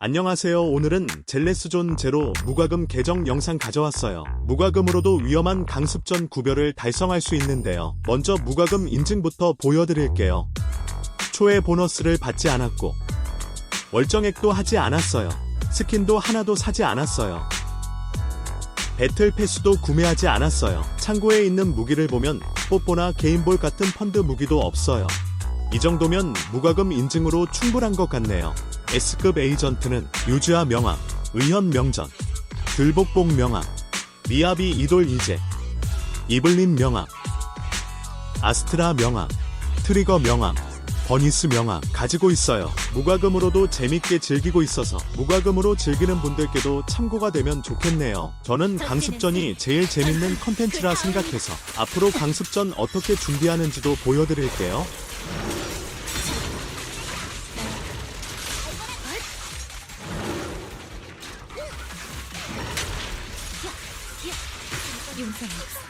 안녕하세요. 오늘은 젤레스존 제로 무과금 계정 영상 가져왔어요. 무과금으로도 위험한 강습전 구별을 달성할 수 있는데요. 먼저 무과금 인증부터 보여드릴게요. 초에 보너스를 받지 않았고 월정액도 하지 않았어요. 스킨도 하나도 사지 않았어요. 배틀 패스도 구매하지 않았어요. 창고에 있는 무기를 보면 뽀뽀나 개인볼 같은 펀드 무기도 없어요. 이 정도면 무과금 인증으로 충분한 것 같네요. S급 에이전트는 유주아 명함, 의현 명전, 들복복 명함, 미야비 이돌 이제, 이블린 명함, 아스트라 명함, 트리거 명함, 버니스 명함 가지고 있어요. 무과금으로도 재밌게 즐기고 있어서 무과금으로 즐기는 분들께도 참고가 되면 좋겠네요. 저는 강습전이 제일 재밌는 컨텐츠라 생각해서 앞으로 강습전 어떻게 준비하는지도 보여드릴게요. 용서는 없어.